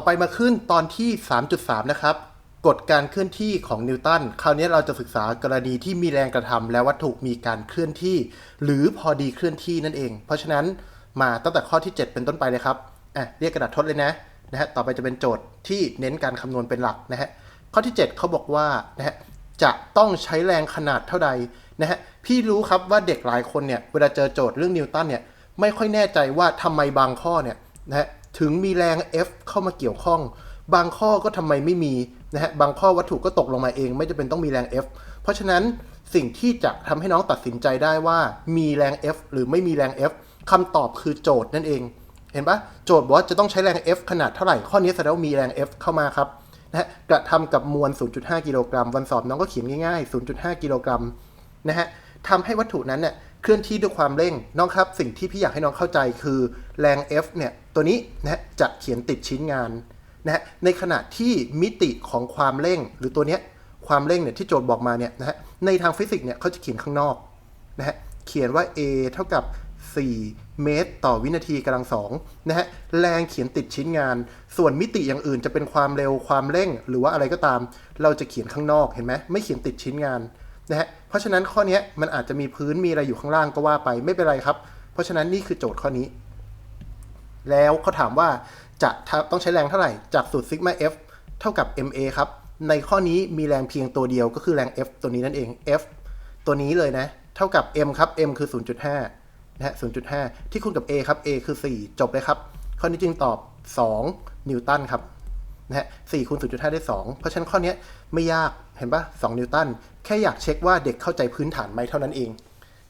ต่อไปมาขึ้นตอนที่ 3.3 นะครับกฎการเคลื่อนที่ของนิวตัน คราวนี้เราจะศึกษากรณีที่มีแรงกระทำและวัตถุมีการเคลื่อนที่ หรือพอดีเคลื่อนที่นั่นเอง เพราะฉะนั้นมาตั้งแต่ข้อที่ 7 เป็นต้นไปเลยครับอะเรียกกระดาษทดเลยนะนะฮะต่อไปจะเป็นโจทย์ที่เน้นการคำนวณเป็นหลักนะฮะข้อที่ 7 เขาบอกว่านะฮะจะต้องใช้แรงขนาดเท่าใดนะฮะพี่รู้ครับว่าเด็กหลายคนเนี่ยเวลาเจอโจทย์เรื่องนิวตันเนี่ยไม่ค่อยแน่ใจว่าทำไมบางข้อเนี่ยนะฮะ ถึงมีแรง F เข้ามาเกี่ยวข้อง บางข้อก็ทำไมไม่มีนะฮะบางข้อวัตถุก็ตกลงมาเอง ไม่จำเป็นต้องมีแรง F เพราะฉะนั้นสิ่งที่จะทำให้น้องตัดสินใจได้ว่ามีแรง F หรือไม่มีแรง F คำตอบคือโจทย์นั่นเอง เห็นปะโจทย์บอกว่าจะต้องใช้แรง F ขนาดเท่าไหร่ ข้อนี้แสดงว่ามีแรง F เข้ามาครับนะฮะกระทำกับมวล 0.5 กิโลกรัม วันสอบน้องก็เขียนง่าย ๆ 0.5 กิโลกรัมนะฮะทำให้วัตถุนั้นเนี่ย ลื่อนที่ด้วยความเร่งน้องครับ สิ่งที่พี่อยากให้น้องเข้าใจคือแรง F เนี่ยตัวนี้นะฮะจะเขียนติดชิ้นงานนะฮะในขณะที่มิติของความเร่งหรือตัวเนี้ยความเร่งเนี่ยที่โจทย์บอกมาเนี่ยนะฮะในทางฟิสิกส์เนี่ยเขาจะเขียนข้างนอกนะฮะเขียนว่า a เท่ากับ 4 เมตร ต่อวินาทีกำลังสองนะฮะแรงเขียนติดชิ้นงาน ส่วนมิติอย่างอื่นจะเป็นความเร็วความเร่ง หรือว่าอะไรก็ตาม เราจะเขียนข้างนอกเห็นไหมไม่เขียนติดชิ้นงานนะฮะ เพราะฉะนั้นข้อนี้มันอาจจะมีพื้นมีอะไรอยู่ข้างล่างก็ว่าไปไม่เป็นไรครับ เพราะฉะนั้นนี่คือโจทย์ข้อนี้ แล้วเขาถามว่าจะต้องใช้แรงเท่าไหร่จากสูตรซิกมา F เท่ากับ MA ครับ ในข้อนี้มีแรงเพียงตัวเดียวก็คือแรง F ตัวนี้นั่นเอง F ตัวนี้เลยนะ เท่ากับ M ครับ M คือ 0.5 นะฮะ 0.5 ที่คูณกับ A ครับ A คือ 4 จบเลยครับ ข้อนี้จึงตอบ 2 นิวตันครับ นะฮะ4คูณ0.5ได้2เพราะฉะนั้นข้อนี้ไม่ยากเห็นปะ2นิวตันแค่อยากเช็คว่าเด็กเข้าใจพื้นฐานไหมเท่านั้นเอง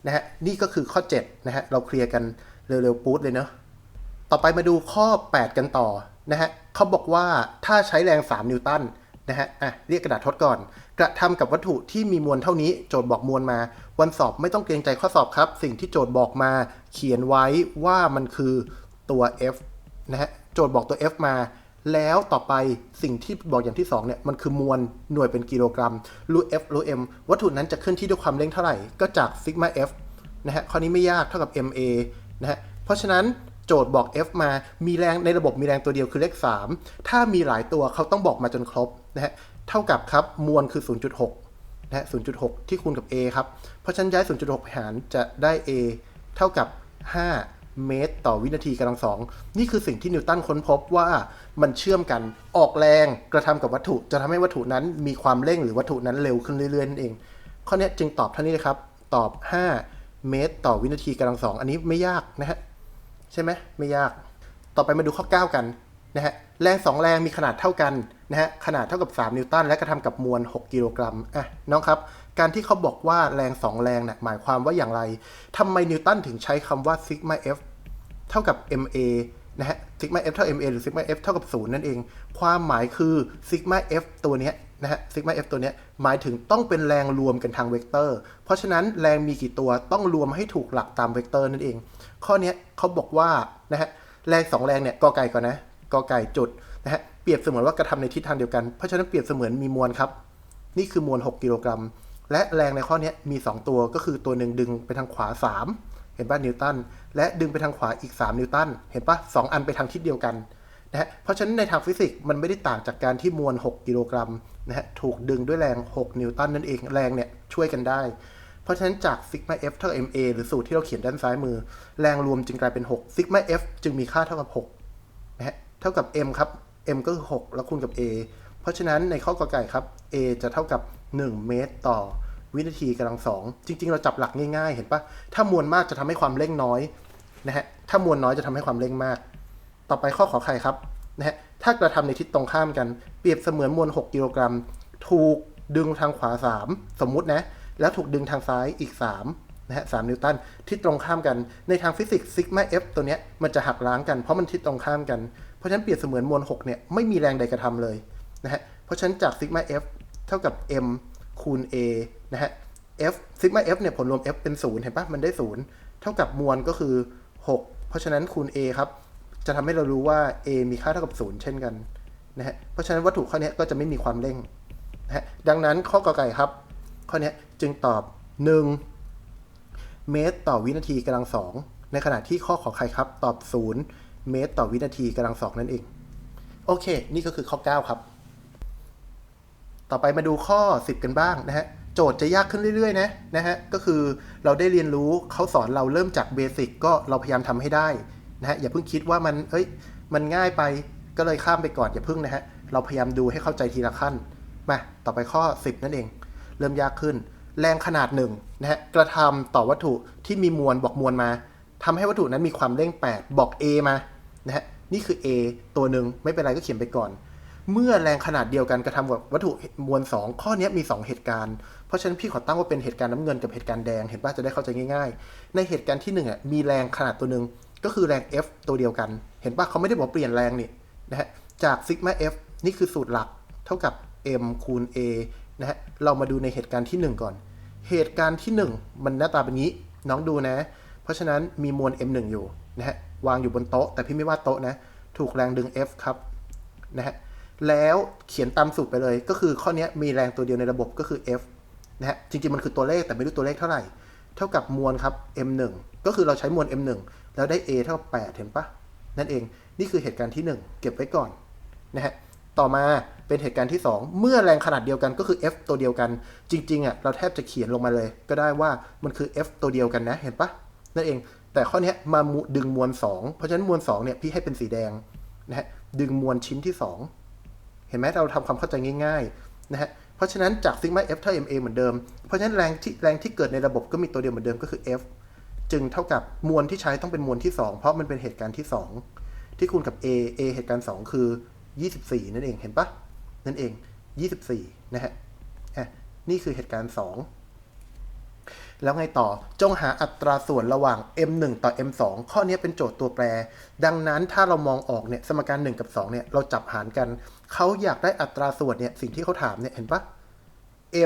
นะฮะนี่ก็คือข้อ7นะฮะเราเคลียร์กันเร็วๆปู๊ดเลยเนาะต่อไปมาดูข้อ 8 กันต่อนะฮะเขาบอกว่าถ้าใช้แรง 3 นิวตันนะฮะอะเรียกกระดาษทดก่อน กระทำกับวัตถุที่มีมวลเท่านี้โจทย์บอกมวลมา วันสอบไม่ต้องเกรงใจข้อสอบครับ สิ่งที่โจทย์บอกมา เขียนไว้ว่ามันคือตัว F นะฮะโจทย์บอกตัว F มา แล้วต่อไปสิ่งที่บอกอย่างที่2เนี่ยมันคือมวลหน่วยเป็นกิโลกรัมรู้ F รู้ M วัตถุนั้นจะเคลื่อนที่ด้วยความเร่งเท่าไหร่ ก็จากซิกมา F นะฮะข้อนี้ไม่ยากเท่ากับ MA นะฮะเพราะฉะนั้นโจทย์บอก F มา มีแรงในระบบมีแรงตัวเดียวคือเลข 3 ถ้ามีหลายตัวเขาต้องบอกมาจนครบนะฮะเท่ากับครับมวลคือ 0.6นะฮะ0.6 ที่คูณกับ A ครับ เพราะฉะนั้นย้าย 0.6ไปหารจะได้ A เท่ากับ 5 เมตร ต่อวินาทีกำลังสอง นี่คือสิ่งที่นิวตันค้นพบว่ามันเชื่อมกันออกแรงกระทำกับวัตถุ จะทำให้วัตถุนั้นมีความเร่งหรือวัตถุนั้นเร็วขึ้นเรื่อยๆนั่นเอง ข้อนี้จึงตอบเท่านี้เลยครับ ตอบ 5 เมตร ต่อวินาทีกำลังสอง อันนี้ไม่ยากนะฮะใช่ไหมไม่ยาก ต่อไปมาดูข้อ 9 กันนะฮะแรง2แรงมีขนาดเท่ากันนะฮะขนาดเท่ากับ 3 นิวตันและกระทำกับมวล 6 กิโลกรัมอะน้องครับการที่เขาบอกว่าแรง 2 แรงนะ่ะหมายความว่าอย่างไรทำไมนิวตันถึงใช้คำว่าซิกมา F เท่ากับ MA นะฮะซิกมา F เท่า MA หรือซิกมา F เท่ากับ 0 นั่นเอง ความหมายคือซิกมา F ตัวนี้นะฮะซิกมา F ตัวนี้หมายถึงต้องเป็นแรงรวมกันทางเวกเตอร์ เพราะฉะนั้นแรงมีกี่ตัวต้องรวมให้ถูกหลักตามเวกเตอร์นั่นเอง ข้อนี้เขาบอกว่านะฮะแรงสองแรงเนี่ยกอไก่ก่อนนะกอไก่จุดนะฮะเปรียบเสมือนว่ากระทำในทิศทางเดียวกัน เพราะฉะนั้นเปรียบเสมือนมีมวลครับ นี่คือมวล 6 กิโลกรัม และแรงในข้อนี้มี 2 ตัวก็คือตัวหนึ่งดึงไปทางขวา 3 เห็นป่ะนิวตัน และดึงไปทางขวาอีก 3 นิวตัน เห็นป่ะสอันไปทางทิศเดียวกันนะฮะ เพราะฉะนั้นในทางฟิสิกส์มันไม่ได้ต่างจากการที่มวล 6 กิโลกรัมนะฮะถูกดึงด้วยแรง 6 นิวตันนั่นเอง แรงเนี่ยช่วยกันได้ เพราะฉะนั้นจากซิกมา F เท่ากับ MA หรือสูตรที่เราเขียนด้านซ้ายมือ แรงรวมจึงกลายเป็น6ซิกมา F จึงมีค่าเท่ากับ6นะฮะ เท่ากับ M ครับ M ก็คือ 6 แล้วคูณกับ A เพราะฉะนั้นในข้อกอไก่ครับ A จะเท่ากับ 1 เมตรต่อ วินาทีกำลังสองจริง ๆ เราจับหลักง่ายๆ เห็นปะถ้ามวลมากจะทำให้ความเร่งน้อยนะฮะถ้ามวลน้อยจะทำให้ความเร่งมาก ต่อไปข้อขอไข่ครับนะฮะถ้ากระทำในทิศตรงข้ามกันเปรียบเสมือนมวล 6 กิโลกรัม ถูกดึงทางขวา 3 สมมุตินะ แล้วถูกดึงทางซ้ายอีก 3 นะฮะ3นิวตันทิศตรงข้ามกันในทางฟิสิกส์ซิกมา F ตัวเนี้ยมันจะหักล้างกันเพราะมันทิศตรงข้ามกัน เพราะฉะนั้นเปรียบเสมือนมวล 6 เนี่ยไม่มีแรงใดกระทำเลยนะฮะเพราะฉะนั้นจากซิกมา F เท่ากับ M คูณ A นะฮะ F ซิกมา F เนี่ยผลรวม F เป็น 0 เห็นปะมันได้ 0 เท่ากับมวลก็คือ 6 เพราะฉะนั้นคูณ A ครับ จะทำให้เรารู้ว่า A มีค่าเท่ากับ 0 เช่นกันนะฮะเพราะฉะนั้นวัตถุข้อนี้ก็จะไม่มีความเร่งนะฮะดังนั้นข้อกอไก่ครับ ข้อนี้จึงตอบ 1 เมตรต่อวินาทีกำลังสองในขณะที่ข้อขอไข่ครับตอบ 0 เมตรต่อวินาทีกำลังสองนั่นเอง โอเค นี่ก็คือข้อ 9 ครับ ต่อไปมาดูข้อ 10 กันบ้างนะฮะ โจทย์จะยากขึ้นเรื่อยๆนะนะฮะก็คือเราได้เรียนรู้เขาสอนเราเริ่มจากเบสิกก็เราพยายามทำให้ได้นะฮะอย่าเพิ่งคิดว่ามันเอ้ยมันง่ายไปก็เลยข้ามไปก่อนอย่าเพิ่งนะฮะเราพยายามดูให้เข้าใจทีละขั้นมาต่อไปข้อ 10 นั่นเอง เริ่มยากขึ้น แรงขนาดหนึ่งนะฮะกระทำต่อวัตถุที่มีมวลบอกมวลมาทำให้วัตถุนั้นมีความเร่ง 8 บอก A มานะฮะนี่คือ A ตัวหนึ่งไม่เป็นไรก็เขียนไปก่อน เมื่อแรงขนาดเดียวกันกระทำกับวัตถุมวล 2 ข้อนี้มี 2 เหตุการณ์ เพราะฉะนั้นพี่ขอตั้งว่าเป็นเหตุการณ์น้ำเงินกับเหตุการณ์แดง เห็นป่ะจะได้เข้าใจง่ายๆ ในเหตุการณ์ที่1อะมีแรงขนาดตัวหนึ่งก็คือแรง F ตัวเดียวกัน เห็นป่ะเขาไม่ได้บอกเปลี่ยนแรงนี่นะฮะจากซิกมา F นี่คือสูตรหลักเท่ากับ M คูณ A นะฮะเรามาดูในเหตุการณ์ที่ 1 ก่อน เหตุการณ์ที่ 1 มันหน้าตาเป็นนี้น้องดูนะ เพราะฉะนั้นมีมวล M1 อยู่นะฮะวางอยู่บนโต๊ะ แต่พี่ไม่ว่าโต๊ะนะ ถูกแรงดึง F ครับนะฮะ แล้วเขียนตามสูตรไปเลย ก็คือข้อนี้มีแรงตัวเดียวในระบบก็คือ F นะฮะจริงๆ มันคือตัวเลขแต่ไม่รู้ตัวเลขเท่าไหร่ เท่ากับมวลครับ M1 ก็คือเราใช้มวล M1 แล้วได้ A เท่ากับ8เห็นปะนั่นเองนี่คือเหตุการณ์ที่ 1 เก็บไว้ก่อนนะฮะต่อมาเป็นเหตุการณ์ที่ 2 เมื่อแรงขนาดเดียวกันก็คือ F ตัวเดียวกัน จริงๆอะเราแทบจะเขียนลงมาเลย ก็ได้ว่ามันคือ F ตัวเดียวกันนะเห็นปะนั่นเอง แต่ข้อนี้มาดึงมวล 2 เพราะฉะนั้นมวล2เนี่ยพี่ให้เป็นสีแดงนะฮะดึงมวลชิ้นที่ 2 เห็นไหมเราทำความเข้าใจง่ายๆนะฮะเพราะฉะนั้นจากซิกมา F เท่า MA เหมือนเดิม เพราะฉะนั้นแรงที่แรงที่เกิดในระบบก็มีตัวเดียวเหมือนเดิมก็คือ F จึงเท่ากับมวลที่ใช้ต้องเป็นมวลที่ 2 เพราะมันเป็นเหตุการณ์ที่ 2 ที่คูณกับ A A เหตุการณ์ 2 คือ 24 นั่นเองเห็นปะนั่นเอง 24 นะฮะอะนี่คือเหตุการณ์ 2 แล้วไงต่อจงหาอัตราส่วนระหว่าง m1 ต่อ m2 ข้อนี้เป็นโจทย์ตัวแปร ดังนั้นถ้าเรามองออกเนี่ยสมการ 1 กับ 2 เนี่ยเราจับหารกัน เขาอยากได้อัตราส่วนเนี่ยสิ่งที่เขาถามเนี่ยเห็นปะ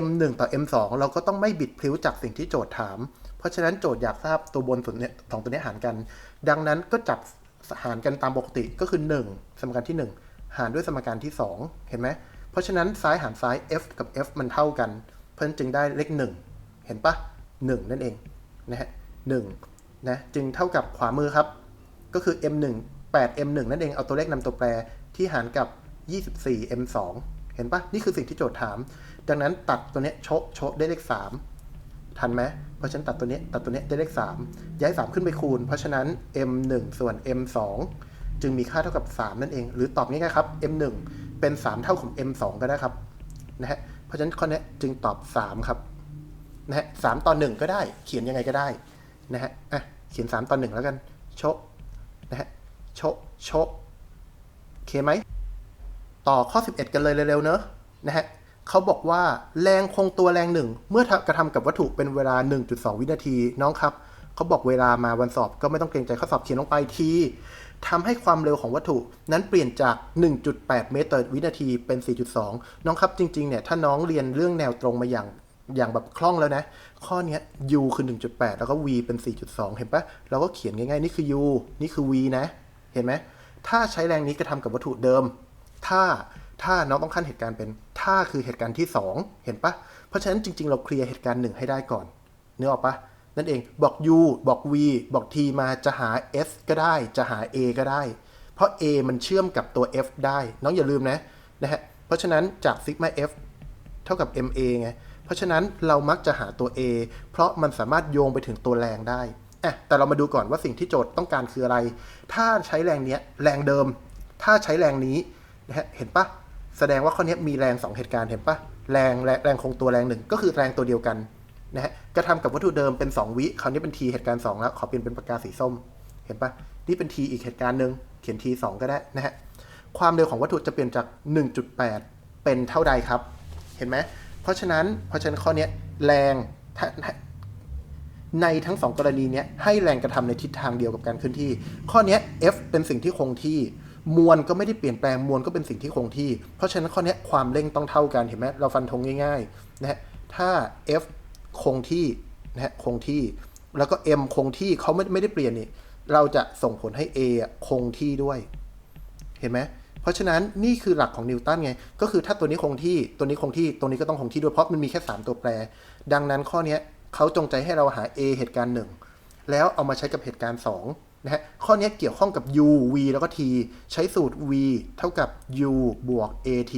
m1 ต่อ m2 เราก็ต้องไม่บิดพลิ้วจากสิ่งที่โจทย์ถาม เพราะฉะนั้นโจทย์อยากทราบตัวบนส่วนเนี่ยสองตัวนี้หารกัน ดังนั้นก็จับหารกันตามปกติก็คือ 1 สมการที่ 1 หารด้วยสมการที่ 2 เห็นไหมเพราะฉะนั้นซ้ายหารซ้าย f กับ f มันเท่ากัน เพราะฉะนั้นจึงได้เลข 1 เห็นปะ1 นั่นเองนะฮะ1นะจึงเท่ากับขวามือครับ ก็คือ m1 8 m1 นั่นเองเอาตัวเลขนำตัวแปรที่หารกับ 24 m2 เห็นปะนี่คือสิ่งที่โจทย์ถาม ดังนั้นตัดตัวเนี้ยโชะโชะได้เลข 3 ทันไหมเพราะฉะนั้นตัดตัวเนี้ยตัดตัวเนี้ยได้เลข 3 ย้าย 3 ขึ้นไปคูณ เพราะฉะนั้น m1 ส่วน m2 จึงมีค่าเท่ากับ 3 นั่นเอง หรือตอบง่ายๆครับ m1 เป็น 3 เท่าของ m2 ก็ได้ครับนะฮะเพราะฉะนั้นข้อนี้จึงตอบ 3 ครับนะฮะสต่อ 1 ก็ได้ เขียนยังไงก็ได้นะฮะอะเขียน 3 ต่อ 1 แล้วกันโชะนะฮะโชะโชะโอเคไหม ต่อข้อ 11 กันเลยเร็วๆเนอะนะฮะเขาบอกว่าแรงคงตัวแรงหนึ่งเมื่อกระทำกับวัตถุเป็นเวลา 1.2 วินาทีน้องครับเขาบอกเวลามาวันสอบก็ไม่ต้องเกรงใจข้อสอบเขียนลงไปทีทำให้ความเร็วของวัตถุนั้นเปลี่ยนจาก 1.8 เมตรต่อวินาทีเป็น 4.2 น้องครับจริงๆเนี่ยถ้าน้องเรียนเรื่องแนวตรงมาอย่างอย่างแบบคล่องแล้วนะ ข้อนี้ u คือ 1.8 แล้วก็ v เป็น 4.2 เห็นปะเราก็เขียนง่ายๆ นี่คือ u นี่คือ v นะ เห็นไหมถ้าใช้แรงนี้กระทำกับวัตถุเดิม ถ้าถ้าน้องต้องขั้นเหตุการณ์เป็นถ้าคือเหตุการณ์ที่ 2 เห็นปะเพราะฉะนั้นจริง ๆ เราเคลียร์เหตุการณ์1ให้ได้ก่อนเนื้อออกปะนั่นเองบอก u บอก v บอก t มาจะหา s ก็ได้จะหา a ก็ได้ เพราะ a มันเชื่อมกับตัว f ได้ น้องอย่าลืมนะนะฮะเพราะฉะนั้นจาก sigma f เท่ากับ ma ไงเพราะฉะนั้นเรามักจะหาตัว a เพราะมันสามารถโยงไปถึงตัวแรงได้อะแต่เรามาดูก่อนว่าสิ่งที่โจทย์ต้องการคืออะไร ถ้าใช้แรงเนี้ยแรงเดิม ถ้าใช้แรงนี้ นะฮะเห็นปะแสดงว่าข้อนี้มีแรง 2 เหตุการณ์เห็นปะแรงแรงแรงคงตัวแรงหนึ่งก็คือแรงตัวเดียวกันนะฮะกระทำกับวัตถุเดิมเป็น 2 วิคราวนี้เป็น t เหตุการณ์ 2 แล้ว ขอเปลี่ยนเป็นปากกาสีส้ม เห็นปะนี่เป็น t อีกเหตุการณ์หนึ่งเขียน t 2ก็ได้นะฮะความเร็วของวัตถุจะเปลี่ยนจาก 1.8 เป็นเท่าใดครับ เห็นไหมเพราะฉะนั้นเพราะฉะนั้นข้อนี้แรงในทั้งสองกรณีนี้ให้แรงกระทำในทิศทางเดียวกับการเคลื่อนที่ ข้อนี้ f เป็นสิ่งที่คงที่ มวลก็ไม่ได้เปลี่ยนแปลงมวลก็เป็นสิ่งที่คงที่ เพราะฉะนั้นข้อนี้ความเร่งต้องเท่ากันเห็นไหมเราฟันธงง่ายๆนะฮะถ้า f คงที่นะฮะคงที่ แล้วก็ m คงที่เขาไม่ไม่ได้เปลี่ยนนี่เราจะส่งผลให้ a คงที่ด้วย เห็นไหมเพราะฉะนั้นนี่คือหลักของนิวตันไง ก็คือถ้าตัวนี้คงที่ตัวนี้คงที่ตัวนี้ก็ต้องคงที่ด้วยเพราะมันมีแค่ 3 ตัวแปร ดังนั้นข้อนี้เขาจงใจให้เราหา A เหตุการณ์ 1 แล้วเอามาใช้กับเหตุการณ์ นะฮะข้อนี้เกี่ยวข้องกับ u v แล้วก็ t ใช้สูตร v เท่ากับ u บวก at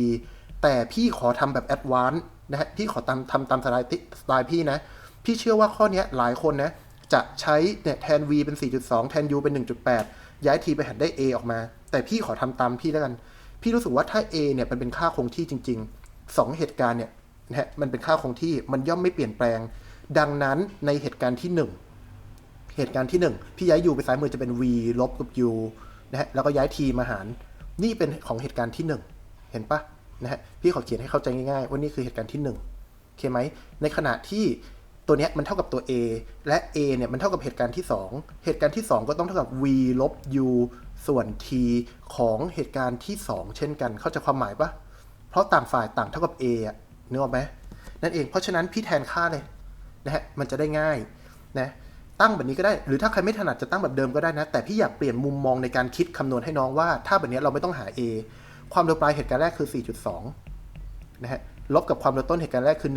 แต่พี่ขอทำแบบ advance นะฮะพี่ขอทำทำตามสไตล์สไตล์พี่นะ พี่เชื่อว่าข้อนี้หลายคนนะ จะใช้เนี่ยแทน v เป็น 4.2 แทน u เป็น 1.8 ย้าย t ไปหันได้ a ออกมา แต่พี่ขอทำตามพี่แล้วกัน พี่รู้สึกว่าถ้า a เนี่ยมันเป็นค่าคงที่จริง ๆ 2 เหตุการณ์เนี่ยนะฮะมันเป็นค่าคงที่มันย่อมไม่เปลี่ยนแปลง ดังนั้นในเหตุการณ์ที่ 1 เหตุการณ์ที่1พี่ย้าย u ไปซ้ายมือจะเป็น v ลบกับ u นะฮะแล้วก็ย้าย t มาหาร นี่เป็นของเหตุการณ์ที่ 1 เห็นปะนะฮะพี่ขอเขียนให้เข้าใจง่ายๆว่านี่คือเหตุการณ์ที่1โอเคไหมในขณะที่ตัวเนี้ยมันเท่ากับตัว a และ a เนี่ยมันเท่ากับเหตุการณ์ที่ 2 เหตุการณ์ที่ 2 ก็ต้องเท่ากับ v ลบ u ส่วน t ของเหตุการณ์ที่ 2 เช่นกัน เข้าใจความหมายปะเพราะต่างฝ่ายต่างเท่ากับ a อะนึกออกไหมนั่นเองเพราะฉะนั้นพี่แทนค่าเลยนะฮะมันจะได้ง่ายนะ ตั้งแบบนี้ก็ได้ หรือถ้าใครไม่ถนัดจะตั้งแบบเดิมก็ได้นะ แต่พี่อยากเปลี่ยนมุมมองในการคิดคำนวณให้น้องว่า ถ้าแบบนี้เราไม่ต้องหา a ความเร็วปลายเหตุการณ์แรกคือ 4.2 นะฮะ ลบกับความเร็วต้นเหตุการณ์แรกคือ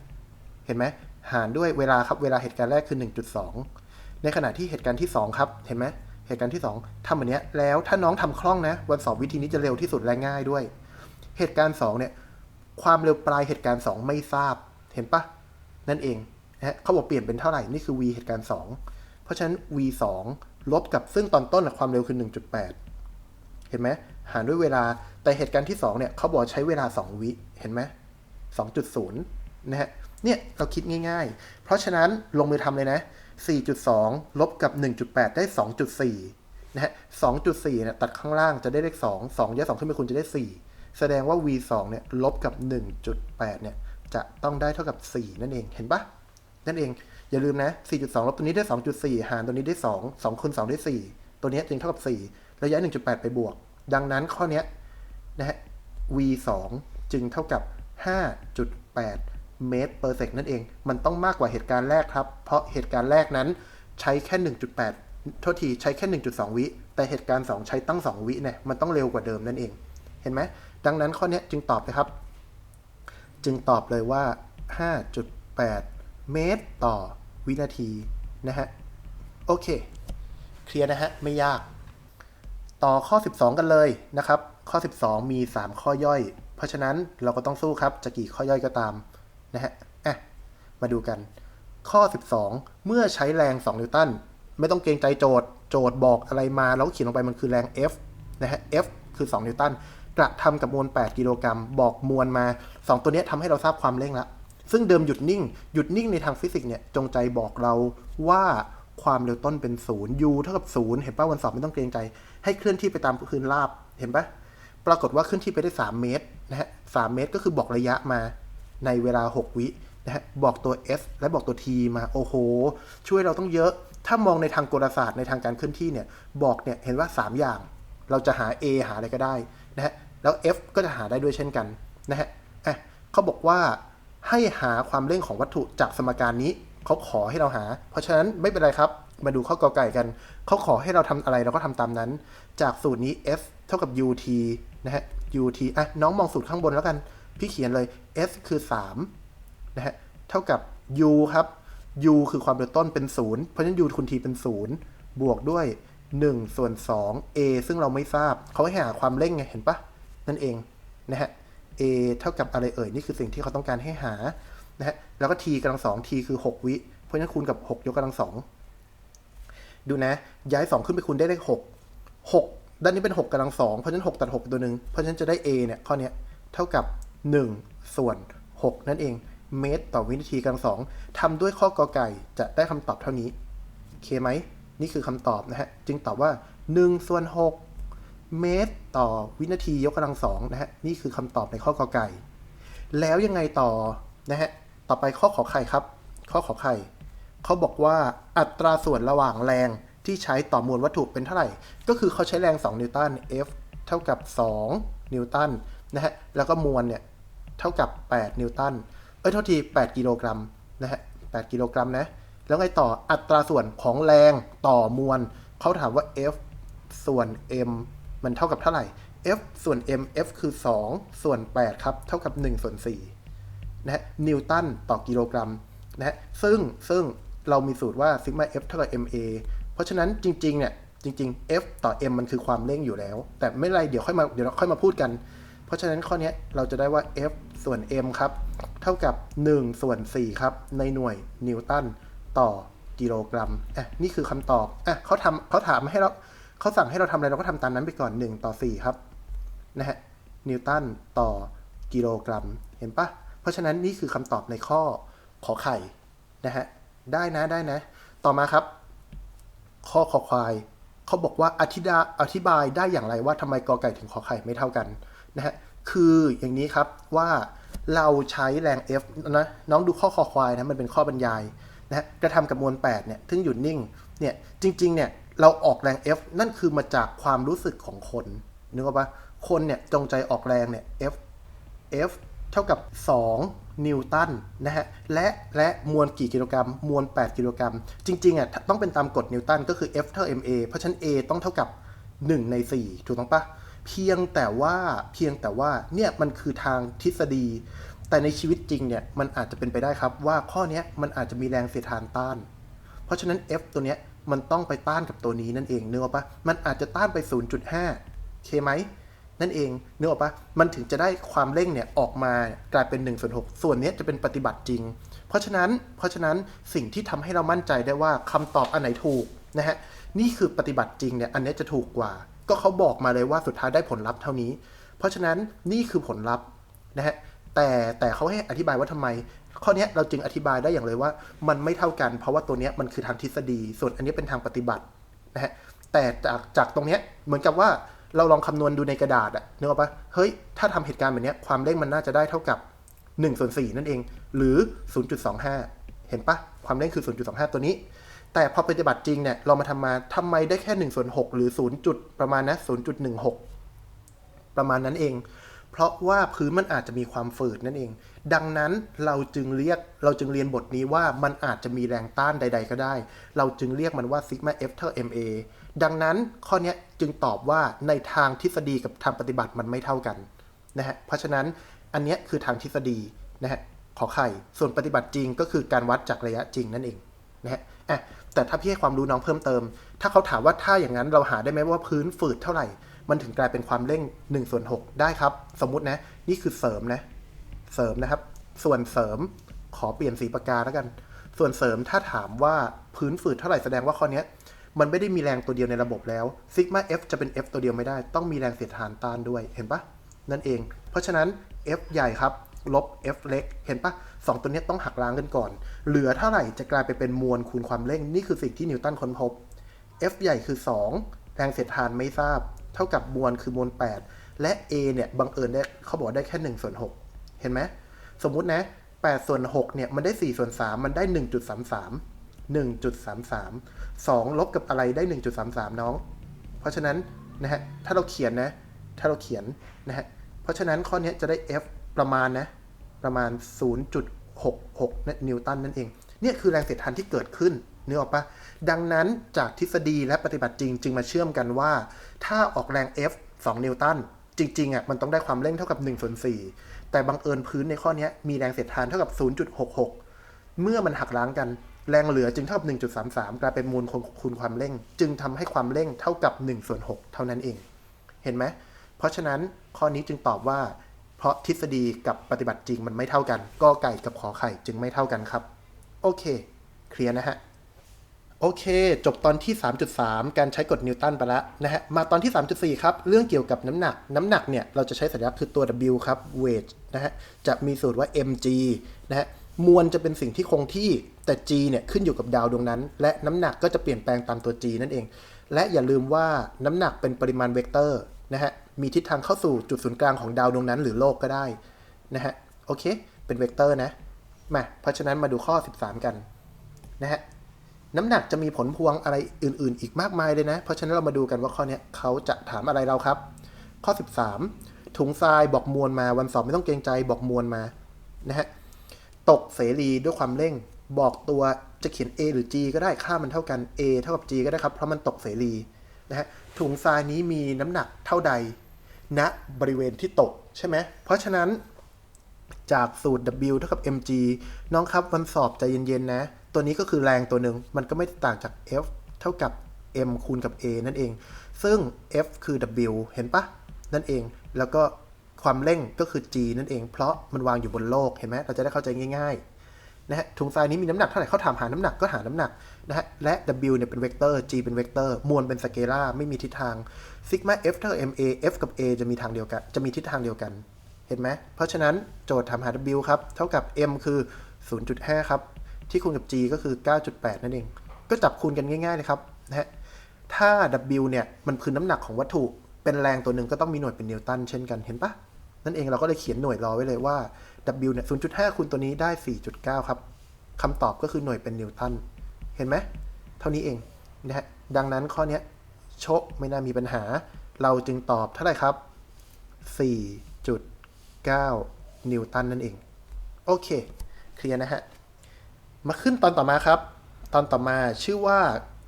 1.8 เห็นไหม หารด้วยเวลาครับ เวลาเหตุการณ์แรกคือ 1.2 ในขณะที่เหตุการณ์ที่ 2 ครับ เห็นไหม เหตุการณ์ที่ 2ทำแบบนี้แล้วถ้าน้องทำคล่องนะ วันสอบวิธีนี้จะเร็วที่สุดและง่ายด้วย เหตุการณ์ 2 เนี่ย ความเร็วปลายเหตุการณ์ 2 ไม่ทราบ เห็นปะนั่นเอง นะเขาบอกเปลี่ยนเป็นเท่าไหร่ นี่คือ v เหตุการณ์ 2 เพราะฉะนั้น v 2ลบกับซึ่งตอนต้นความเร็วคือ 1.8 เห็นไหมหารด้วยเวลาแต่เหตุการณ์ที่ 2 เนี่ยเขาบอกใช้เวลา 2 วิเห็นไหม2.0 นะฮะเนี่ยเราคิดง่าย ๆ เพราะฉะนั้นลงมือทำเลยนะ 4.2 ลบกับ 1.8 ได้ 2.4 นะฮะ 2.4 เนี่ยตัดข้างล่างจะได้เลข 2 2ย้าย2ขึ้นไปคูณจะได้ 4 แสดงว่า v 2เนี่ยลบกับ 1.8 เนี่ยจะต้องได้เท่ากับ 4 นั่นเอง เห็นปะ นั่นเอง อย่าลืมนะ 4.2ลบตัวนี้ได้ 2.4 หารตัวนี้ได้ 2 2คูณ2ได้ 4 ตัวนี้จึงเท่ากับ4แล้วย้าย1.8 ไปบวก ดังนั้นข้อนี้นะฮะ v 2จึงเท่ากับ 5.8 เมตร per sec นั่นเอง มันต้องมากกว่าเหตุการณ์แรกครับ เพราะเหตุการณ์แรกนั้นใช้แค่ 1.8 โทษทีใช้แค่ 1.2 วิ แต่เหตุการณ์ 2 ใช้ตั้ง 2 วิเนี่ย มันต้องเร็วกว่าเดิมนั่นเอง เห็นไหม ดังนั้นข้อนี้จึงตอบเลยครับ จึงตอบเลยว่า 5.8 เมตรต่อวินาทีนะฮะ โอเค เคลียร์นะฮะ ไม่ยาก ต่อข้อ 12 กันเลยนะครับ ข้อ 12 มี 3 ข้อย่อย เพราะฉะนั้นเราก็ต้องสู้ครับ จะกี่ข้อย่อยก็ตามนะฮะอะมาดูกัน ข้อ 12 เมื่อใช้แรง 2 นิวตัน ไม่ต้องเกรงใจโจทย์ โจทย์บอกอะไรมา แล้วเขียนลงไปมันคือแรง F นะฮะ F คือ 2 นิวตัน กระทำกับมวล 8 กิโลกรัม บอกมวลมา 2 ตัวนี้ทำให้เราทราบความเร่งละ ซึ่งเดิมหยุดนิ่ง หยุดนิ่งในทางฟิสิกส์เนี่ยจงใจบอกเราว่าความเร็วต้นเป็นศูนย์ u เท่ากับศูนย์เห็นป่ะวันสอบไม่ต้องเกรงใจ ให้เคลื่อนที่ไปตามพื้นราบเห็นปะปรากฏว่าเคลื่อนที่ไปได้ 3 เมตรนะฮะ3เมตรก็คือบอกระยะมาในเวลา 6 วินะฮะบอกตัว s และบอกตัว t มาโอ้โห ช่วยเราต้องเยอะ ถ้ามองในทางกลศาสตร์ในทางการเคลื่อนที่เนี่ยบอกเนี่ยเห็นว่า 3 อย่าง เราจะหา a หาอะไรก็ได้นะฮะแล้ว f ก็จะหาได้ด้วยเช่นกันนะฮะอะเขาบอกว่า ให้หาความเร่งของวัตถุจากสมการนี้เขาขอให้เราหา เพราะฉะนั้นไม่เป็นไรครับ มาดูข้อกอไก่กัน เขาขอให้เราทำอะไรเราก็ทำตามนั้น จากสูตรนี้ f เท่ากับ ut นะฮะ ut อะน้องมองสูตรข้างบนแล้วกัน พี่เขียนเลย f คือ 3 นะฮะ เท่ากับ u ครับ u คือความเร็วต้นเป็น 0 เพราะฉะนั้น u คูณ t เป็น 0 บวกด้วย 1 ส่วน 2 a ซึ่งเราไม่ทราบ เขาให้หาความเร่งไง เห็นปะนั่นเองนะฮะ a เท่ากับอะไรเอ่ย นี่คือสิ่งที่เขาต้องการให้หานะฮะแล้วก็ t กำลัง2 t คือ 6 วิ เพราะฉะนั้นคูณกับ 6 ยกกำลัง2ดูนะ ย้าย 2 ขึ้นไปคูณได้เลข6 6 ด้านนี้เป็น 6กำลัง2เพราะฉะนั้น 6 ตัด 6 ตัวหนึ่งเพราะฉะนั้นจะได้ a เนี่ยข้อนี้เท่ากับ 1 ส่วน 6 นั่นเองเมตรต่อวินาทีกำลังสองทำด้วยข้อกอไก่จะได้คำตอบเท่านี้โอเคไหมนี่คือคำตอบนะฮะจึงตอบว่า1ส่วน6 เมตรต่อวินาทียกกำลังสองนะฮะนี่คือคำตอบในข้อกอไก่ แล้วยังไงต่อนะฮะต่อไปข้อขอไข่ครับ ข้อขอไข่เขาบอกว่าอัตราส่วนระหว่างแรงที่ใช้ต่อมวลวัตถุเป็นเท่าไหร่ ก็คือเขาใช้แรง 2 นิวตัน F เท่ากับ 2 นิวตันนะฮะแล้วก็มวลเนี่ยเท่ากับ 8 นิวตันเอ้ยโทษที 8 กิโลกรัมนะฮะ8กิโลกรัมนะแล้วไงต่ออัตราส่วนของแรงต่อมวลเขาถามว่า F ส่วน m มันเท่ากับเท่าไหร่ F ส่วน m F คือ 2 ส่วน 8 ครับ เท่ากับ 1 ส่วน4นะฮะนิวตันต่อกิโลกรัมนะฮะซึ่งซึ่งเรามีสูตรว่าซิกมา F เท่ากับ ma เพราะฉะนั้นจริงๆเนี่ยจริง ๆ F ต่อ m มันคือความเร่งอยู่แล้ว แต่ไม่ไรเดี๋ยวค่อยมาเดี๋ยวเราค่อยมาพูดกัน เพราะฉะนั้นข้อนี้เราจะได้ว่า F ส่วน m ครับ เท่ากับ 1 ส่วน 4 ครับ ในหน่วยนิวตันต่อกิโลกรัมอะนี่คือคำตอบอะเขาทำเขาถามให้เรา เขาสั่งให้เราทำอะไรเราก็ทำตามนั้นไปก่อน 1 ต่อ 4 ครับนะฮะนิวตันต่อกิโลกรัม เห็นปะเพราะฉะนั้นนี่คือคำตอบในข้อขอไข่นะฮะได้นะได้นะ ต่อมาครับ ข้อขอควายเขาบอกว่าอธิดาอธิบายได้อย่างไรว่าทำไมกอไก่ถึงขอไข่ไม่เท่ากันนะฮะคืออย่างนี้ครับว่าเราใช้แรง F นะน้องดูข้อคอควายนะมันเป็นข้อบรรยายนะฮะกระทำกับมวล8เนี่ยซึ่งอยู่นิ่งเนี่ยจริงๆเนี่ย เราออกแรง F นั่นคือมาจากความรู้สึกของคนนึกออกปะคนเนี่ยจงใจออกแรงเนี่ย F F เท่ากับ 2 นิวตันนะฮะ และและมวลกี่กิโลกรัม มวล 8 กิโลกรัม จริงๆอะต้องเป็นตามกฎนิวตันก็คือ F เท่า ma เพราะฉะนั้น a ต้องเท่ากับ 1 ใน 4 ถูกต้องปะเพียงแต่ว่าเพียงแต่ว่าเนี่ยมันคือทางทฤษฎี แต่ในชีวิตจริงเนี่ยมันอาจจะเป็นไปได้ครับว่าข้อนี้มันอาจจะมีแรงเสียดทานต้าน เพราะฉะนั้น F ตัวเนี้ย มันต้องไปต้านกับตัวนี้นั่นเองนึกออกปะมันอาจจะต้านไป 0.5เคไหมนั่นเองนึกออกปะมันถึงจะได้ความเร่งเนี่ยออกมากลายเป็น1ส่วน6ส่วนเนี้ยจะเป็นปฏิบัติจริง เพราะฉะนั้นเพราะฉะนั้นสิ่งที่ทำให้เรามั่นใจได้ว่าคำตอบอันไหนถูกนะฮะนี่คือปฏิบัติจริงเนี่ยอันเนี้ยจะถูกกว่า ก็เขาบอกมาเลยว่าสุดท้ายได้ผลลัพธ์เท่านี้ เพราะฉะนั้นนี่คือผลลัพธ์นะฮะแต่แต่เขาให้อธิบายว่าทำไม ข้อนี้เราจึงอธิบายได้อย่างเลยว่า มันไม่เท่ากัน เพราะว่าตัวนี้มันคือทางทฤษฎี ส่วนอันนี้เป็นทางปฏิบัตินะฮะแต่จากจากตรงนี้เหมือนกับว่าเราลองคำนวณดูในกระดาษอะนึกออกปะเฮ้ย ถ้าทำเหตุการณ์แบบนี้ความเร่งมันน่าจะได้เท่ากับ1ส่วน4นั่นเอง หรือ 0.25 เห็นปะความเร่งคือ 0.25 ตัวนี้ แต่พอปฏิบัติจริงเนี่ยเรามาทำมาทำไมได้แค่1ส่วน6หรือ 0. จุดประมาณนะ0.16 ประมาณนั้นเอง เพราะว่าพื้นมันอาจจะมีความฝืดนั่นเอง ดังนั้นเราจึงเรียกเราจึงเรียนบทนี้ว่ามันอาจจะมีแรงต้านใด ๆ ก็ได้ เราจึงเรียกมันว่าซิกมา F เท่า ma ดังนั้นข้อนี้จึงตอบว่าในทางทฤษฎีกับทางปฏิบัติมันไม่เท่ากันนะฮะเพราะฉะนั้นอันเนี้ยคือทางทฤษฎีนะฮะขอไข่ส่วนปฏิบัติจริงก็คือการวัดจากระยะจริงนั่นเองนะฮะอะแต่ถ้าพี่ให้ความรู้น้องเพิ่มเติม ถ้าเขาถามว่าถ้าอย่างนั้นเราหาได้ไหมว่าพื้นฝืดเท่าไหร่ มันถึงกลายเป็นความเร่ง1ส่วน6ได้ครับ สมมุตินะ นี่คือเสริมนะ เสริมนะครับ ส่วนเสริมขอเปลี่ยนสีปากกาแล้วกัน ส่วนเสริมถ้าถามว่าพื้นฝืดเท่าไหร่แสดงว่าข้อนี้มันไม่ได้มีแรงตัวเดียวในระบบแล้วซิกมา F จะเป็น F ตัวเดียวไม่ได้ ต้องมีแรงเสียดทานต้านด้วยเห็นปะนั่นเอง เพราะฉะนั้น F ใหญ่ครับ ลบ F เล็ก เห็นปะสองตัวนี้ต้องหักล้างกันก่อน เหลือเท่าไหร่จะกลายไปเป็นมวลคูณความเร่ง นี่คือสิ่งที่นิวตันค้นพบ F ใหญ่คือ 2 แรงเสียดทานไม่ทราบ เท่ากับมวลคือมวล 8 และ A เนี่ยบังเอิญได้เขาบอกได้แค่1ส่วน6เห็นไหมสมมุตินะ8ส่วน6เนี่ยมันได้4ส่วน3มันได้ 1.33 1.33 2 ลบกับอะไรได้ 1.33 น้อง เพราะฉะนั้นนะฮะถ้าเราเขียนนะ ถ้าเราเขียนนะฮะเพราะฉะนั้นข้อนี้จะได้ F ประมาณนะประมาณ 0.66 นิวตันนั่นเอง เนี่ยคือแรงเสียดทานที่เกิดขึ้น นึกออกปะดังนั้นจากทฤษฎีและปฏิบัติจริง จึงมาเชื่อมกันว่า ถ้าออกแรง F 2 นิวตันจริงๆอะมันต้องได้ความเร่งเท่ากับ1ส่วน4แต่บังเอิญพื้นในข้อนี้มีแรงเสียดทานเท่ากับ 0.66 เมื่อมันหักล้างกันแรงเหลือจึงเท่ากับ 1.33 กลายเป็นมูลคูณความเร่ง จึงทำให้ความเร่งเท่ากับ1ส่วน6เท่านั้นเอง เห็นไหม เพราะฉะนั้นข้อนี้จึงตอบว่า เพราะทฤษฎีกับปฏิบัติจริงมันไม่เท่ากัน ก็ไก่กับขอไข่จึงไม่เท่ากันครับ โอเค เคลียร์นะฮะ โอเค จบตอนที่ 3.3 การใช้กฎนิวตันไปแล้วนะฮะ มาตอนที่ 3.4 ครับ เรื่องเกี่ยวกับน้ำหนัก น้ำหนักเนี่ย เราจะใช้สัญลักษณ์คือตัว W ครับ weight นะฮะ จะมีสูตรว่า mg นะฮะ มวลจะเป็นสิ่งที่คงที่ แต่ g เนี่ย ขึ้นอยู่กับดาวดวงนั้น และน้ำหนักก็จะเปลี่ยนแปลงตามตัว g นั่นเอง และอย่าลืมว่าน้ำหนักเป็นปริมาณเวกเตอร์นะฮะ มีทิศทางเข้าสู่จุดศูนย์กลางของดาวดวงนั้น หรือโลกก็ได้นะฮะ โอเค เป็นเวกเตอร์นะ มา เพราะฉะนั้นมาดูข้อ 13 กันนะฮะ น้ำหนักจะมีผลพวงอะไรอื่น ๆ อีกมากมายเลยนะ เพราะฉะนั้นเรามาดูกันว่าข้อนี้เขาจะถามอะไรเราครับ ข้อ 13 ถุงทรายบอกมวลมาวันสอบไม่ต้องเกรงใจบอกมวลมานะฮะตกเสรีด้วยความเร่ง บอกตัวจะเขียน A หรือ G ก็ได้ค่ามันเท่ากัน A เท่ากับ G ก็ได้ครับ เพราะมันตกเสรีนะฮะถุงทรายนี้มีน้ำหนักเท่าใดณนะบริเวณที่ตกใช่ไหมเพราะฉะนั้นจากสูตร W เท่ากับ mg น้องครับวันสอบใจเย็นๆนะ ตัวนี้ก็คือแรงตัวหนึ่งมันก็ไม่ต่างจาก F เท่ากับ m คูณกับ a นั่นเอง ซึ่ง f คือ w เห็นปะนั่นเอง แล้วก็ความเร่งก็คือ g นั่นเอง เพราะมันวางอยู่บนโลก เห็นไหมเราจะได้เข้าใจง่ายๆ นะฮะ ถุงทรายนี้มีน้ำหนักเท่าไหร่เขาถามหาน้ำหนักก็หาน้ำหนักนะฮะ และ w เนี่ยเป็นเวกเตอร์ g เป็นเวกเตอร์ มวลเป็นสเกลาร์ ไม่มีทิศทาง ซิกมา f เท่า ma f กับ a จะมีทางเดียวกัน จะมีทิศทางเดียวกัน เห็นไหมเพราะฉะนั้นโจทย์ถามหา w ครับ เท่ากับ m คือ 0.5 ครับ ที่คูณกับ g ก็คือ 9.8 นั่นเอง ก็จับคูณกันง่ายๆเลยครับนะฮะถ้า w เนี่ยมันคือน้ำหนักของวัตถุเป็นแรงตัวหนึ่งก็ต้องมีหน่วยเป็นนิวตันเช่นกันเห็นปะนั่นเองเราก็เลยเขียนหน่วยรอไว้เลยว่า w เนี่ย 0.5 คูณตัวนี้ได้ 4.9 ครับคำตอบก็คือหน่วยเป็นนิวตัน เห็นไหม เท่านี้เองนะฮะ ดังนั้นข้อนี้โชะไม่น่ามีปัญหา เราจึงตอบเท่าไหร่ครับ 4.9 นิวตันนั่นเอง โอเค เคลียร์นะฮะ มาขึ้นตอนต่อมาครับ ตอนต่อมาชื่อว่า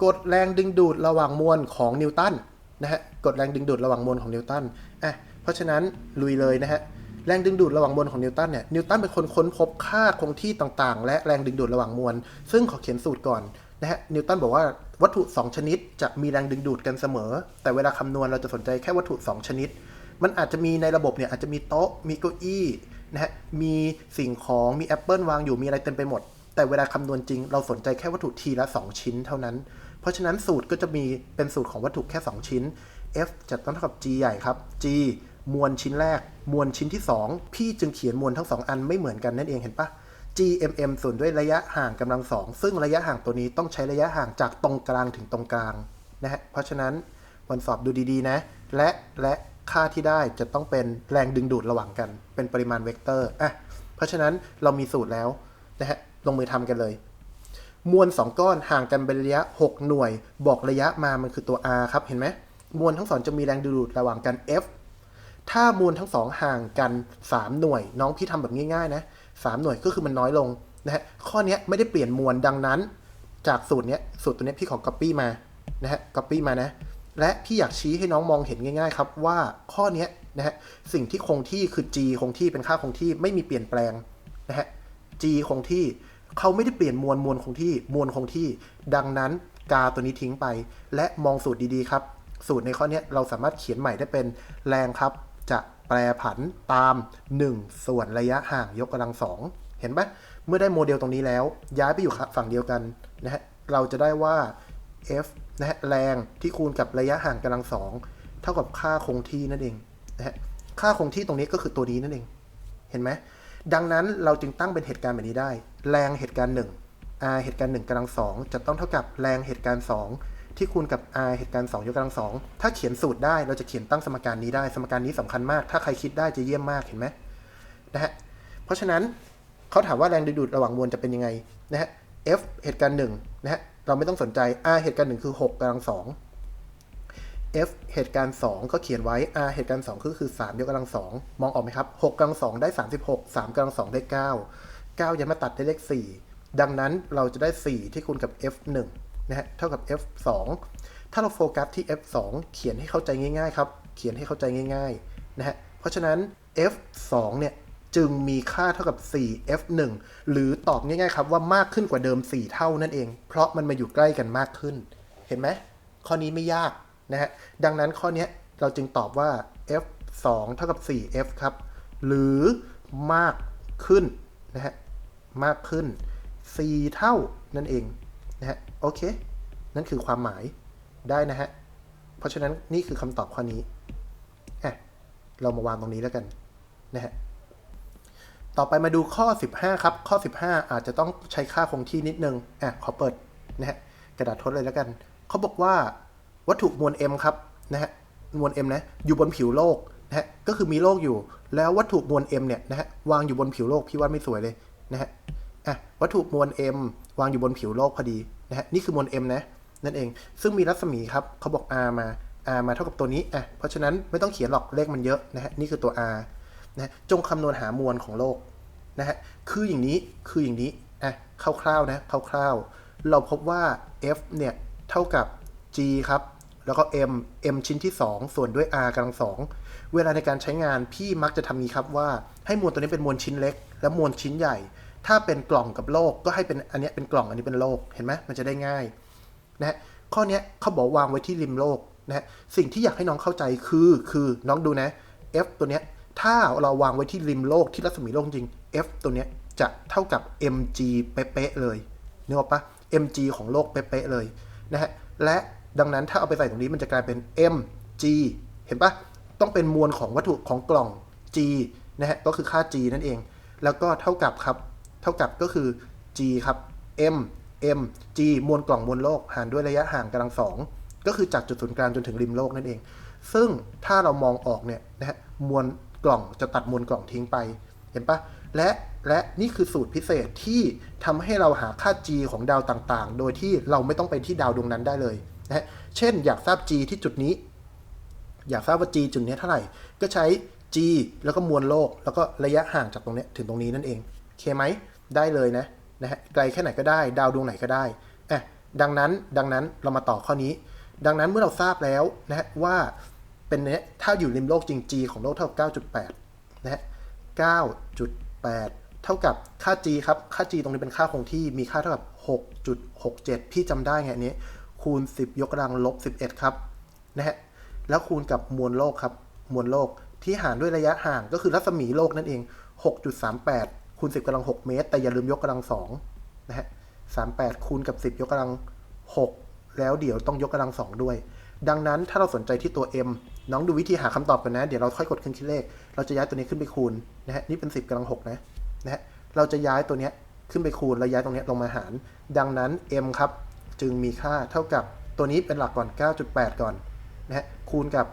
กฎแรงดึงดูดระหว่างมวลของนิวตันนะฮะกฎแรงดึงดูดระหว่างมวลของนิวตันอะเพราะฉะนั้นลุยเลยนะฮะแรงดึงดูดระหว่างมวลของนิวตันเนี่ยนิวตันเป็นคนค้นพบค่าคงที่ต่างๆ และแรงดึงดูดระหว่างมวลซึ่งขอเขียนสูตรก่อนนะฮะนิวตันบอกว่าวัตถุ 2 ชนิดจะมีแรงดึงดูดกันเสมอ แต่เวลาคำนวณเราจะสนใจแค่วัตถุ 2 ชนิด มันอาจจะมีในระบบเนี่ยอาจจะมีโต๊ะมีเก้าอี้นะฮะมีสิ่งของมีแอปเปิลวางอยู่มีอะไรเต็มไปหมด แต่เวลาคำนวณจริง เราสนใจแค่วัตถุทีละ 2 ชิ้นเท่านั้น เพราะฉะนั้นสูตรก็จะมีเป็นสูตรของวัตถุแค่ 2 ชิ้น F จะต้องเท่ากับ G ใหญ่ครับ G มวลชิ้นแรก มวลชิ้นที่ 2 พี่จึงเขียนมวลทั้ง 2 อันไม่เหมือนกันนั่นเองเห็นปะ GMM ส่วนด้วยระยะห่างกำลังสองซึ่งระยะห่างตัวนี้ต้องใช้ระยะห่างจากตรงกลางถึงตรงกลางนะฮะเพราะฉะนั้นวันสอบดูดีๆนะ และและค่าที่ได้จะต้องเป็นแรงดึงดูดระหว่างกัน เป็นปริมาณเวกเตอร์อะเพราะฉะนั้นเรามีสูตรแล้วนะฮะ ลงมือทำกันเลย มวล 2 ก้อนห่างกันเป็นระยะ 6 หน่วย บอกระยะมามันคือตัว r ครับเห็นไหมมวลทั้งสองจะมีแรงดึงดูดระหว่างกัน F ถ้ามวลทั้งสองห่างกัน 3 หน่วย น้องพี่ทำแบบง่ายๆนะ3หน่วยก็คือมันน้อยลงนะฮะข้อนี้ไม่ได้เปลี่ยนมวลดังนั้น จากสูตรเนี้ยสูตรตัวเนี้ยพี่ขอ copy มานะฮะ copy มานะ และพี่อยากชี้ให้น้องมองเห็นง่ายๆครับว่าข้อนี้นะฮะสิ่งที่คงที่คือ g คงที่เป็นค่าคงที่ไม่มีเปลี่ยนแปลงนะฮะ g คงที่ เขาไม่ได้เปลี่ยนมวลมวลคงที่มวลคงที่ ดังนั้นกาตัวนี้ทิ้งไป และมองสูตรดีๆครับ สูตรในข้อนี้เราสามารถเขียนใหม่ได้เป็นแรงครับ จะแปรผันตาม 1 ส่วนระยะห่างยกกำลังสองเห็นปะเมื่อได้โมเดลตรงนี้แล้ว ย้ายไปอยู่ฝั่งเดียวกันนะฮะเราจะได้ว่า F นะฮะแรงที่คูณกับระยะห่างกำลังสองเท่ากับค่าคงที่นั่นเองนะฮะค่าคงที่ตรงนี้ก็คือตัวนี้นั่นเอง เห็นไหม ดังนั้นเราจึงตั้งเป็นเหตุการณ์แบบนี้ได้ แรงเหตุการณ์1 r เหตุการณ์1กำลังสองจะต้องเท่ากับแรงเหตุการณ์ 2 ที่คูณกับ r เหตุการณ์2ยกกำลังสองถ้าเขียนสูตรได้เราจะเขียนตั้งสมการนี้ได้ สมการนี้สำคัญมาก ถ้าใครคิดได้จะเยี่ยมมากเห็นไหมนะฮะเพราะฉะนั้นเขาถามว่าแรงดึงดูดระหว่างมวลจะเป็นยังไงนะฮะ F เหตุการณ์1นะฮะเราไม่ต้องสนใจ r เหตุการณ์1คือ6กำลังสอง f เหตุการณ์ 2 ก็เขียนไว้ r เหตุการณ์ 2 ก็คือ 3 ยกกำลัง 2 มองออกไหมครับ 6กำลัง 2 ได้ 36 3กำลัง 2 ได้ 9 9 ยันมาตัดได้เลข 4 ดังนั้นเราจะได้ 4 ที่คูณกับ f 1นะฮะเท่ากับ f 2ถ้าเราโฟกัสที่ f 2เขียนให้เข้าใจง่ายๆครับ เขียนให้เข้าใจง่ายๆนะฮะเพราะฉะนั้น f 2เนี่ยจึงมีค่าเท่ากับ 4 f 1หรือตอบง่ายๆครับว่ามากขึ้นกว่าเดิม 4 เท่านั่นเอง เพราะมันมาอยู่ใกล้กันมากขึ้น เห็นไหมข้อนี้ไม่ยาก นะฮะ ดังนั้นข้อนี้เราจึงตอบว่า f 2เท่ากับ 4f ครับ หรือมากขึ้นนะฮะ มากขึ้น 4 เท่านั่นเองนะฮะ โอเค นั่นคือความหมายได้นะฮะ เพราะฉะนั้นนี่คือคำตอบข้อนี้อะเรามาวางตรงนี้แล้วกันนะฮะต่อไปมาดูข้อ 15 ครับ ข้อ 15 อาจจะต้องใช้ค่าคงที่นิดนึงอะขอเปิดนะฮะกระดาษทดเลยแล้วกัน เขาบอกว่า วัตถุมวล m ครับนะฮะมวล m นะอยู่บนผิวโลกนะฮะก็คือมีโลกอยู่ แล้ววัตถุมวล m เนี่ยนะฮะวางอยู่บนผิวโลกพี่ว่าไม่สวยเลยนะฮะอะวัตถุมวล m วางอยู่บนผิวโลกพอดีนะฮะนี่คือมวล m นะนั่นเอง ซึ่งมีรัศมีครับเขาบอก r มา r มาเท่ากับตัวนี้อะเพราะฉะนั้นไม่ต้องเขียนหรอกเลขมันเยอะนะฮะนี่คือตัว r นะจงคำนวณหามวลของโลกนะฮะคืออย่างนี้คืออย่างนี้อะคร่าวๆนะคร่าวๆเราพบว่า f เนี่ยเท่ากับ g ครับ แล้วก็ m m ชิ้นที่ 2 ส่วนด้วย r กำลังสองเวลาในการใช้งานพี่มักจะทำนี้ครับว่าให้มวลตัวนี้เป็นมวลชิ้นเล็ก และมวลชิ้นใหญ่ ถ้าเป็นกล่องกับโลกก็ให้เป็นอันนี้เป็นกล่องอันนี้เป็นโลกเห็นไหมมันจะได้ง่ายนะฮะข้อนี้เขาบอกวางไว้ที่ริมโลกนะฮะสิ่งที่อยากให้น้องเข้าใจคือคือน้องดูนะ f ตัวเนี้ยถ้าเราวางไว้ที่ริมโลกที่รัศมีโลกจริง f ตัวเนี้ยจะเท่ากับ mg เป๊ะๆเลยนึกออกปะ mg ของโลกเป๊ะๆเลยนะฮะและ ดังนั้นถ้าเอาไปใส่ตรงนี้มันจะกลายเป็น mg เห็นปะต้องเป็นมวลของวัตถุของกล่อง g นะฮะก็คือค่า g นั่นเอง แล้วก็เท่ากับครับ เท่ากับก็คือ g ครับ m m g มวลกล่องมวลโลกหารด้วยระยะห่างกำลังสองก็คือจากจุดศูนย์กลางจนถึงริมโลกนั่นเอง ซึ่งถ้าเรามองออกเนี่ยนะฮะมวลกล่องจะตัดมวลกล่องทิ้งไป เห็นปะและและนี่คือสูตรพิเศษที่ทำให้เราหาค่า g ของดาวต่างๆ โดยที่เราไม่ต้องไปที่ดาวดวงนั้นได้เลย นะเช่นอยากทราบ g ที่จุดนี้ อยากทราบว่า g จุดนี้เท่าไหร่ ก็ใช้ g แล้วก็มวลโลก แล้วก็ระยะห่างจากตรงนี้ถึงตรงนี้นั่นเองโอเคไหมได้เลยนะนะฮะไกลแค่ไหนก็ได้ ดาวดวงไหนก็ได้อะดังนั้นดังนั้นเรามาต่อข้อนี้ ดังนั้นเมื่อเราทราบแล้วนะฮะว่าเป็นเนี้ยถ้าอยู่ริมโลกจริง g ของโลกเท่ากับ9.8นะฮะ9.8 เท่ากับค่า g ครับ ค่า g ตรงนี้เป็นค่าคงที่มีค่าเท่ากับ 6.67 พี่จำได้ไงอันนี้ คูณ 10 ยกกำลังลบ 11 ครับนะฮะแล้วคูณกับมวลโลกครับมวลโลกที่หารด้วยระยะห่างก็คือรัศมีโลกนั่นเอง 6.38 คูณ 10กำลัง 6 เมตร แต่อย่าลืมยกกำลัง2นะฮะ 38 คูณกับ 10 ยกกำลัง 6 แล้วเดี๋ยวต้องยกกำลัง 2 ด้วย ดังนั้นถ้าเราสนใจที่ตัว m น้องดูวิธีหาคำตอบกันนะ เดี๋ยวเราค่อยกดเครื่องคิดเลข เราจะย้ายตัวนี้ขึ้นไปคูณนะฮะ นี่เป็น 10กำลัง 6 นะ นะฮะ เราจะย้ายตัวนี้ขึ้นไปคูณ แล้วย้ายตรงนี้ลงมาหาร ดังนั้น m ครับ จึงมีค่าเท่ากับตัวนี้เป็นหลักก่อน 9.8 ก่อนนะฮะคูณกับ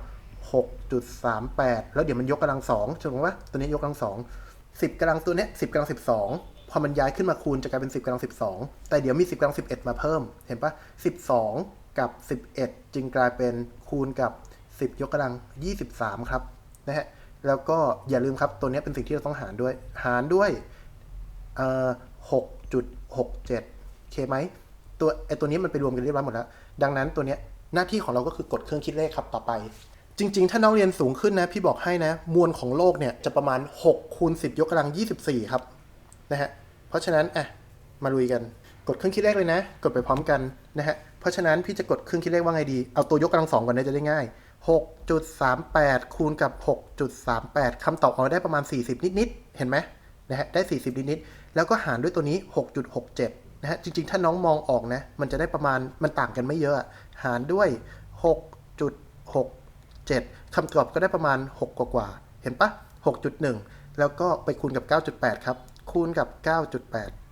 6.38 แล้วเดี๋ยวมันยกกำลัง2ถูกไหมว่าตัวนี้ยกกำลัง2 10กำลังตัวเนี้ย10กำลัง12พอมันย้ายขึ้นมาคูณจะกลายเป็น 10กำลัง 12 แต่เดี๋ยวมี 10กำลัง 11 มาเพิ่ม เห็นปะ12 กับ 11 จึงกลายเป็นคูณกับ 10 ยกกำลัง 23 ครับนะฮะแล้วก็อย่าลืมครับ ตัวนี้เป็นสิ่งที่เราต้องหารด้วย หารด้วยเอ่อ6.67 เคไหม ตัวไอตัวนี้มันไปรวมกันเรียบร้อยหมดแล้ว ดังนั้นตัวเนี้ยหน้าที่ของเราก็คือกดเครื่องคิดเลขครับต่อไป จริง ๆ ถ้าน้องเรียนสูงขึ้นนะพี่บอกให้นะ มวลของโลกเนี่ยจะประมาณ6คูณ10 ยกกำลัง 24 ครับนะฮะเพราะฉะนั้นอะมาลุยกันกดเครื่องคิดเลขเลยนะ กดไปพร้อมกันนะฮะเพราะฉะนั้นพี่จะกดเครื่องคิดเลขว่าไงดี เอาตัวยกกำลังสองก่อนนะจะได้ง่าย 6.38 คูณกับ 6.38คำตอบออกมาได้ประมาณ 40 นิดๆเห็นไหมนะฮะได้ 40 นิดๆแล้วก็หารด้วยตัวนี้ 6.67 นะฮะจริงๆ ถ้าน้องมองออกนะมันจะได้ประมาณมันต่างกันไม่เยอะ หารด้วย 6.67คำตอบก็ได้ประมาณ 6 กว่าๆเห็นปะ6.1 แล้วก็ไปคูณกับ 9.8 ครับ คูณกับ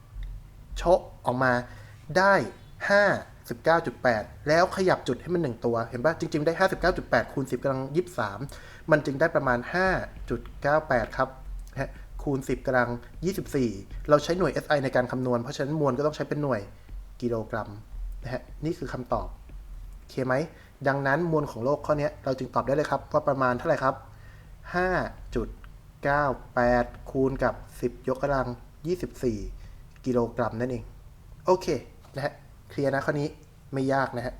9.8 โชะออกมาได้ 59.8 แล้วขยับจุดให้มัน 1 ตัว เห็นปะจริง ๆ ได้ 59.8 คูณ 10กำลัง 23 มันจึงได้ประมาณ 5.98 ครับนะ คูณ 10กำลัง 24 เราใช้หน่วย SI ในการคำนวณ เพราะฉะนั้นมวลก็ต้องใช้เป็นหน่วยกิโลกรัมนะฮะนี่คือคำตอบโอเคไหม ดังนั้นมวลของโลกข้อนี้เราจึงตอบได้เลยครับ ว่าประมาณเท่าไหร่ครับ 5.98 คูณกับ 10 ยกกำลัง 24 กิโลกรัมนั่นเอง โอเคนะฮะเคลียร์นะข้อนี้ไม่ยากนะฮะ